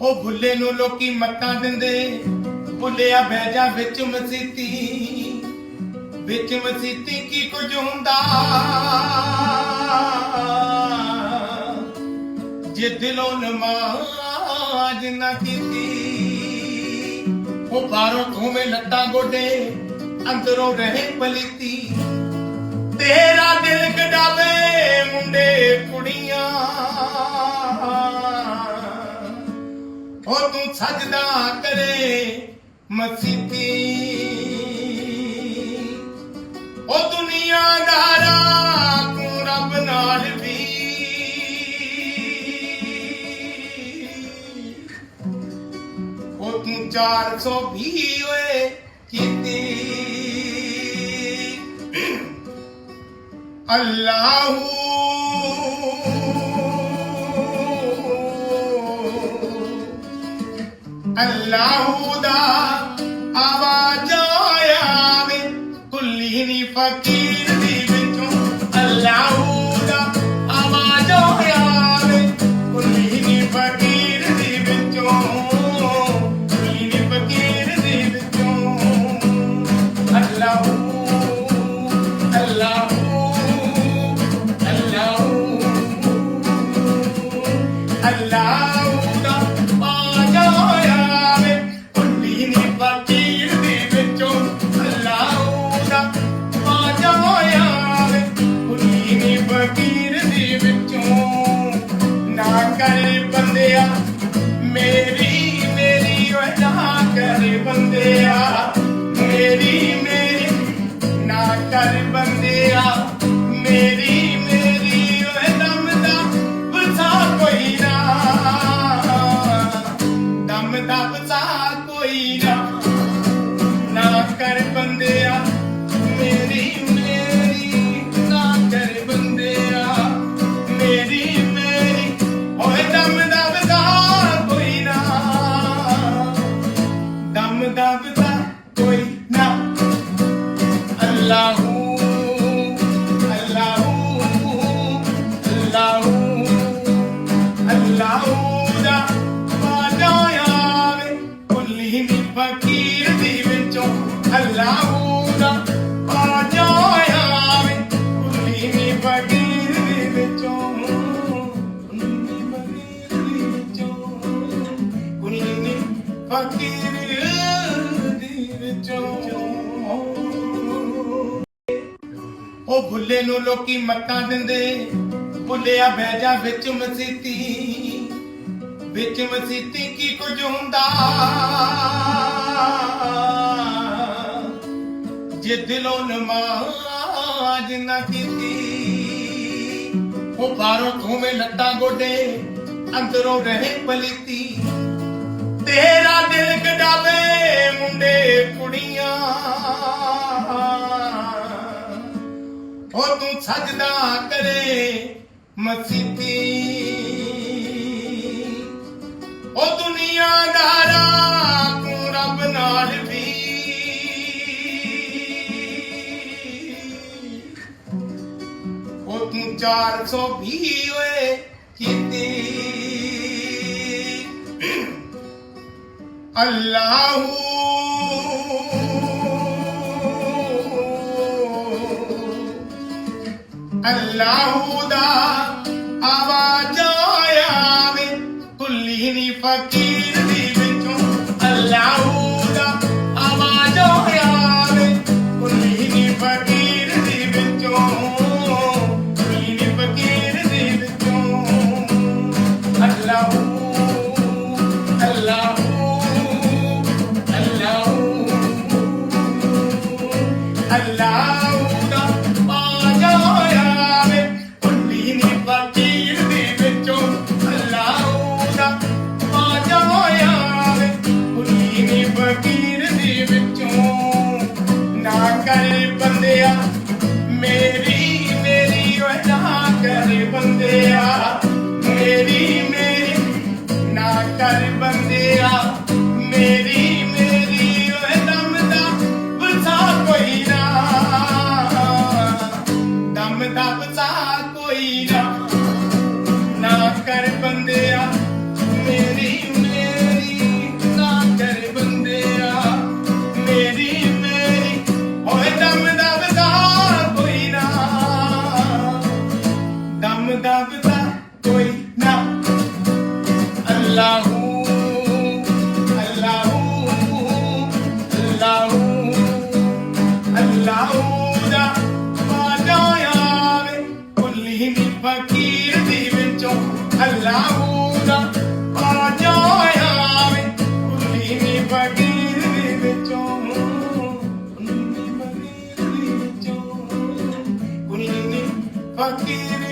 ਉਹ ਭੁੱਲੇ ਨੂੰ ਲੋਕੀ ਮੱਤਾਂ ਦਿੰਦੇ। ਭੁੱਲਿਆ ਬਹਿ ਵਿੱਚ ਮਸੀਤੀ। ਵਿੱਚ ਮਸੀਤੀ ਕੀ ਕੁਝ ਹੁੰਦਾ? ਜੇ ਦਿਲੋਂ ਨਮਾਜ਼ ਨਾ ਕੀਤੀ, ਉਹ ਬਾਹਰੋਂ ਧੋਵੇਂ ਲੱਤਾਂ ਗੋਡੇ, ਅੰਦਰੋਂ ਰਹੇ ਪਲੀਤੀ। ਤੇਰਾ ਦਿਲ ਕਢਾਵੇ ਮੁੰਡੇ ਕੁੜੀਆਂ। ਉਹ ਤੂੰ ਸਜਦਾ ਕਰੇ ਮਸੀਤੀ ਉਹ ਦੁਨੀਆਦਾਰਾ ਤੂੰ ਰੱਬ ਨਾਲ ਵੀ। ਉਹ ਤੂੰ 420 ਓਏ ਕੀਤੀ। ਅੱਲਾਹੂ ਅੱਲਾਹੂ ਦਾ ਆਵਾਜ਼ ਆਵੇ ਕੁੱਲੀ ਨੀ ਦੀ ਫਕੀਰ ਦੀ ਵਿੱਚੋਂ ਉਹ ਭੁੱਲੇ ਨੂੰ ਲੋਕੀ ਮੱਤਾਂ ਦਿੰਦੇ, ਭੁੱਲਿਆ ਬਹਿ ਜਾ ਵਿੱਚ ਮਸੀਤੀ। ਵਿੱਚ ਮਸੀਤੀ ਕੀ ਕੁਝ ਹੁੰਦਾ? ਜੇ ਦਿਲੋਂ ਨਮਾਜ਼ ਨਾ ਕੀਤੀ, ਉਹ ਬਾਹਰੋਂ ਧੋਵੇਂ ਲੱਤਾਂ ਗੋਡੇ, ਅੰਦਰੋਂ ਰਹੇ ਪਲੀਤੀ। ਤੇਰਾ ਦਿਲ ਕਢਾਵੇ ਮੁੰਡੇ ਕੁੜੀਆਂ। ਉਹ ਤੂੰ ਸਜਦਾ ਕਰੇ ਮਸੀਤੀ। ਉਹ ਦੁਨੀਆਦਾਰਾ ਤੂੰ ਰੱਬ ਨਾਲ ਵੀ। ਉਹ ਤੂੰ 420 ਓਏ ਕੀਤੀ ਅੱਲਾਹੂ ਅੱਲਾਹੂ ਦਾ ਆਵਾਜ਼ ਆਵੇ ਕੁੱਲੀ ਨੀ ਅੱਲਾਹੂ ਦਾ ਆਜਾ ਆਵੇ ਕੁੱਲੀ ਨੀ ਫਕੀਰ ਦੀ ਵਿੱਚੋਂ ਅੱਲਾਹੂ ਦਾ ਆਜਾ ਆਵੇ ਕੁੱਲੀ ਨੀ ਫਕੀਰ ਦੇ ਵਿੱਚੋਂ Fuck you.